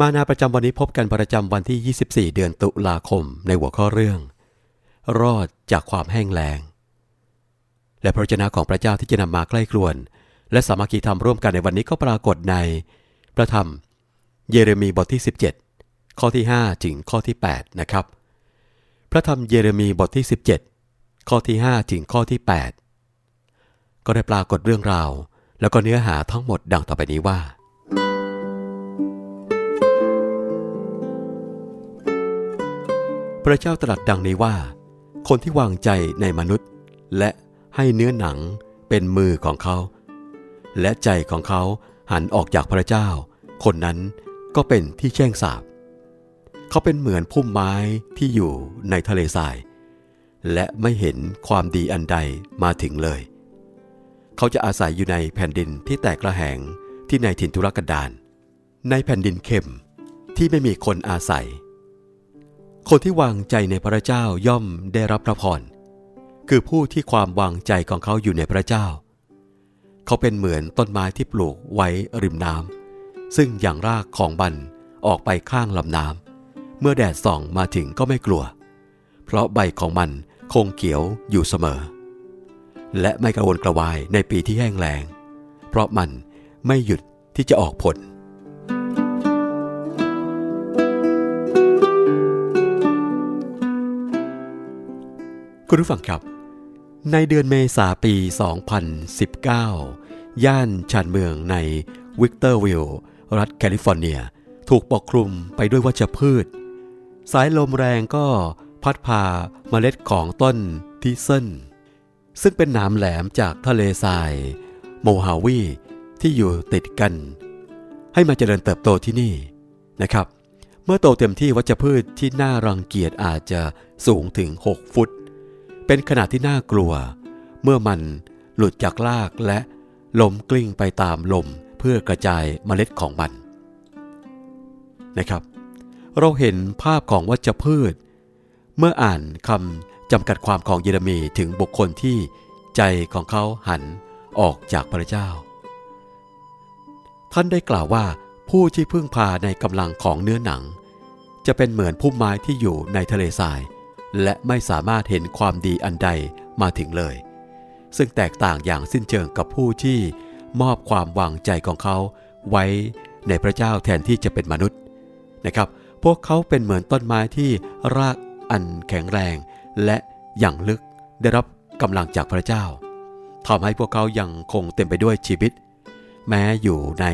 มานาประจำวันนี้พบกันประจำวันที่ 24 เดือนตุลาคมในหัวข้อเรื่อง รอดจากความแห้งแล้ง และพระเจ้าของพระเจ้าที่จะนำมาใกล้ครวน และสามัคคีธรรมร่วมกันในวันนี้ก็ปรากฏใน พระธรรม เยเรมีบทที่ 17 ข้อที่ 5 ถึงข้อที่ 8 นะครับ พระธรรมเยเรมีบทที่ 17 ข้อที่ 5 ถึงข้อที่ 8 ก็ได้ปรากฏเรื่องราว แล้วก็เนื้อหาทั้งหมดดังต่อไปนี้ว่า ระเจ้าตรัสดังนี้ว่า คนที่วางใจในมนุษย์ และให้เนื้อหนังเป็นมือของเขา และใจของเขาหันออกจากพระเจ้า คนนั้นก็เป็นที่แช่งสาบ เขาเป็นเหมือนพุ่มไม้ที่อยู่ในทะเลทราย และไม่เห็นความดีอันใดมาถึงเลย เขาจะอาศัยอยู่ในแผ่นดินที่แตกระแหงที่ในถิ่นทุรกันดารในแผ่นดินเข้มที่ไม่มีคนอาศัย คนที่วางใจในพระเจ้าย่อมได้รับพระพร คือผู้ที่ความวางใจของเขาอยู่ในพระเจ้า เขาเป็นเหมือนต้นไม้ที่ปลูกไว้ริมน้ำซึ่งอย่างรากของมันออกไปข้างลำน้ำเมื่อแดดส่องมาถึงก็ไม่กลัว เพราะใบของมันคงเขียวอยู่เสมอ และไม่กระวนกระวายในปีที่แห้งแล้งเพราะมันไม่หยุดที่จะออกผล คุณผู้ฟังครับ ในเดือนเมษาปี 2019 ย่านชานเมืองในวิกเตอร์วิลล์รัฐแคลิฟอร์เนีย ถูกปกคลุมไปด้วยวัชพืช สายลมแรงก็พัดพาเมล็ดของต้นทิเซนซึ่งเป็นหนามแหลมจากทะเลทราย โมฮาวีที่อยู่ติดกัน ให้มาเจริญเติบโตที่นี่นะครับ เมื่อโตเต็มที่วัชพืชที่น่ารังเกียจอาจจะสูงถึง 6 ฟุต เป็นขนาดที่น่ากลัว เมื่อมันหลุดจากรากและลมกลิ้งไปตามลมเพื่อกระจายเมล็ดของมันนะครับ เราเห็นภาพของวัชพืช เมื่ออ่านคำจำกัดความของเยเรมีถึงบุคคลที่ใจของเขาหันออกจากพระเจ้า ท่านได้กล่าวว่าผู้ที่พึ่งพาในกำลังของเนื้อหนัง จะเป็นเหมือนพุ่มไม้ที่อยู่ในทะเลทราย และไม่สามารถเห็นความดีอันใดมาถึงเลย ซึ่งแตกต่างอย่างสิ้นเชิงกับผู้ที่มอบความวางใจของเขาไว้ในพระเจ้าแทนที่จะเป็นมนุษย์นะครับ พวกเขาเป็นเหมือนต้นไม้ที่รากอันแข็งแรง และอย่างลึกได้รับกำลังจากพระเจ้าทำให้พวกเขายังคงเต็มไปด้วยชีวิต แม้อยู่ใน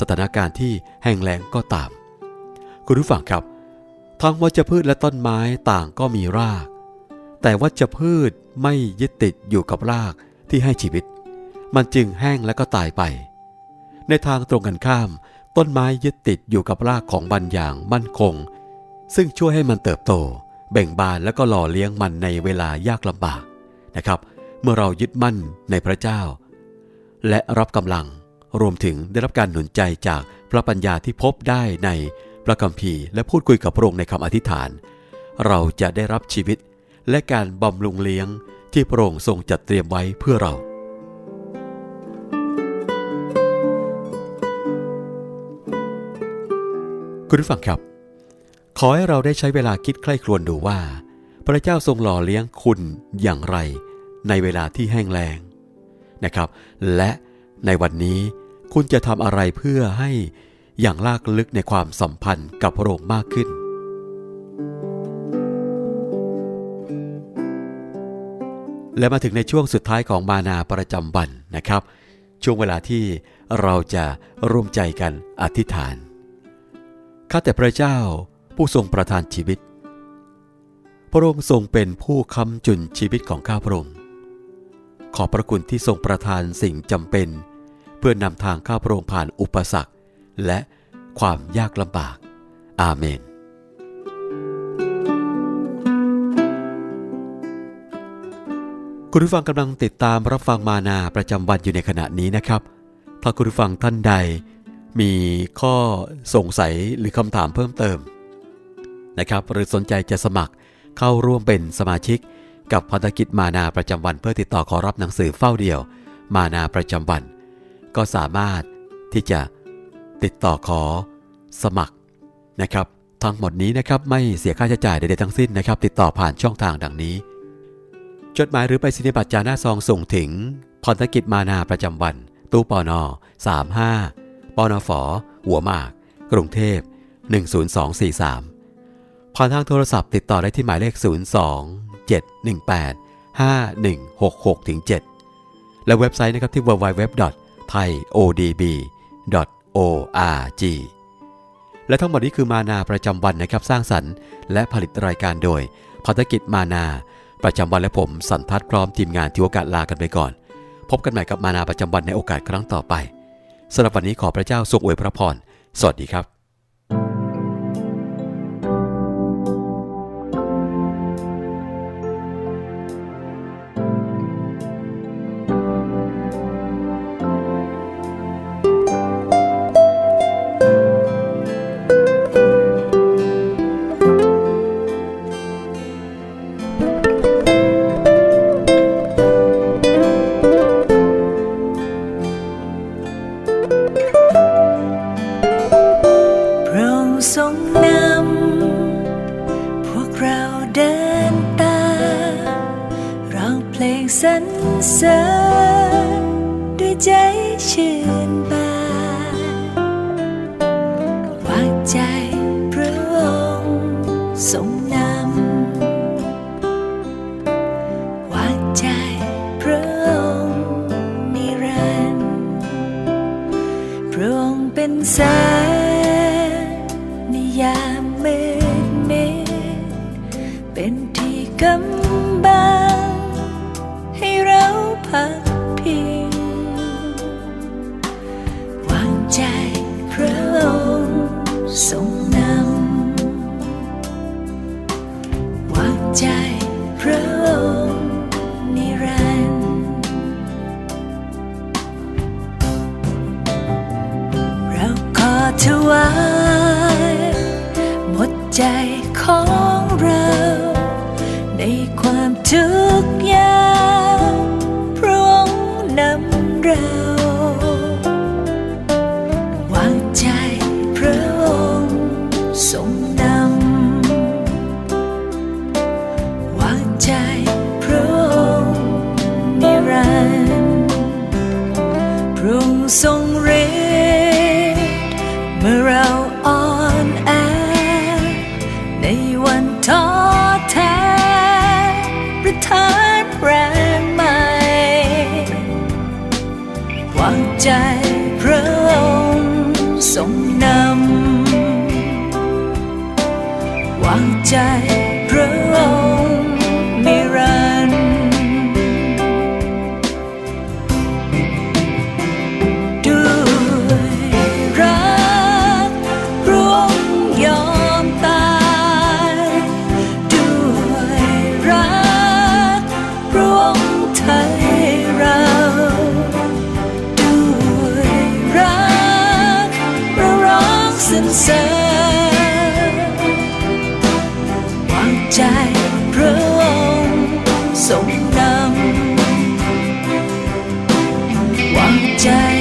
สถานการณ์ที่แห้งแล้งก็ตาม คุณผู้ฟังครับ ทั้งวัชพืชและต้นไม้ต่างก็มีราก แต่วัชพืชไม่ยึดติดอยู่กับรากที่ให้ชีวิต มันจึงแห้งและก็ตายไป ในทางตรงกันข้าม ต้นไม้ยึดติดอยู่กับรากของบันอย่างมั่นคง ซึ่งช่วยให้มันเติบโต แบ่งบานและก็หล่อเลี้ยงมันในเวลายากลำบากนะครับ เมื่อเรายึดมั่นในพระเจ้า และรับกำลังรวมถึงได้รับการหนุนใจจากพระปัญญาที่พบได้ใน พระคัมภีร์และพูดคุยกับพระองค์ในคำอธิษฐาน เราจะได้รับชีวิตและการบำรุงเลี้ยงที่พระองค์ทรงจัดเตรียมไว้เพื่อเรา คุณผู้ฟังครับ ขอให้เราได้ใช้เวลาคิดใคร่ครวญดูว่า พระเจ้าทรงหล่อเลี้ยงคุณอย่างไร ในเวลาที่แห้งแล้งนะครับ และในวันนี้คุณจะทำอะไรเพื่อให้ อย่างลากลึกในความสัมพันธ์กับพระองค์มากขึ้น และมาถึงในช่วงสุดท้ายของมานาประจำวันนะครับ ช่วงเวลาที่เราจะร่วมใจกันอธิษฐาน ข้าแต่พระเจ้าผู้ทรงประทานชีวิต พระองค์ทรงเป็นผู้ค้ำจุนชีวิตของข้าพระองค์ ขอบพระคุณที่ทรงประทานสิ่งจำเป็น เพื่อนำทางข้าพระองค์ผ่านอุปสรรค และความยากลำบาก อาเมน คุณผู้ฟังกำลังติดตามรับฟังมานาประจำวันอยู่ในขณะนี้นะครับ ถ้าคุณผู้ฟังท่านใด มีข้อสงสัยหรือคำถามเพิ่มเติมนะครับหรือสนใจจะสมัครเข้าร่วมเป็นสมาชิก กับพันธกิจมานาประจำวันเพื่อติดต่อขอรับหนังสือเฝ้าเดียว มานาประจำวัน ก็สามารถที่จะ ติดต่อขอสมัครนะครับ ทั้งหมดนี้นะครับไม่เสียค่าใช้จ่ายใดๆทั้งสิ้นนะครับ ติดต่อผ่านช่องทางดังนี้ จดหมายหรือไปสินิบัตรจาหน้าซองส่งถึงพันธกิจมานาประจำวัน ตู้ปอนอ35ปอนอฝอหัวหมาก กรุงเทพ 10243 ผ่านทางโทรศัพท์ติดต่อได้ที่หมายเลข 02 718 5166ถึง7และเว็บไซต์นะครับที่ www.thaiodb. O.R.G. และทั้งหมดนี้คือมานาประจำวันนะครับสร้างสรรค์และผลิตรายการโดยพันธกิจมานา ประจำวันและผมสันทัศพร้อมทีมงานที่โอกาสลากันไปก่อน พบกันใหม่กับมานาประจำวันในโอกาสครั้งต่อไปสำหรับวันนี้ขอพระเจ้าทรงอวยพระพร สวัสดีครับ ว ถวาย หมดใจของเรา ในความทุกข์างใจพระองค์ทรงนำวางใจพระองค์นิรันดร์ด้วยรักพระองค์ยอม ดำวางใจ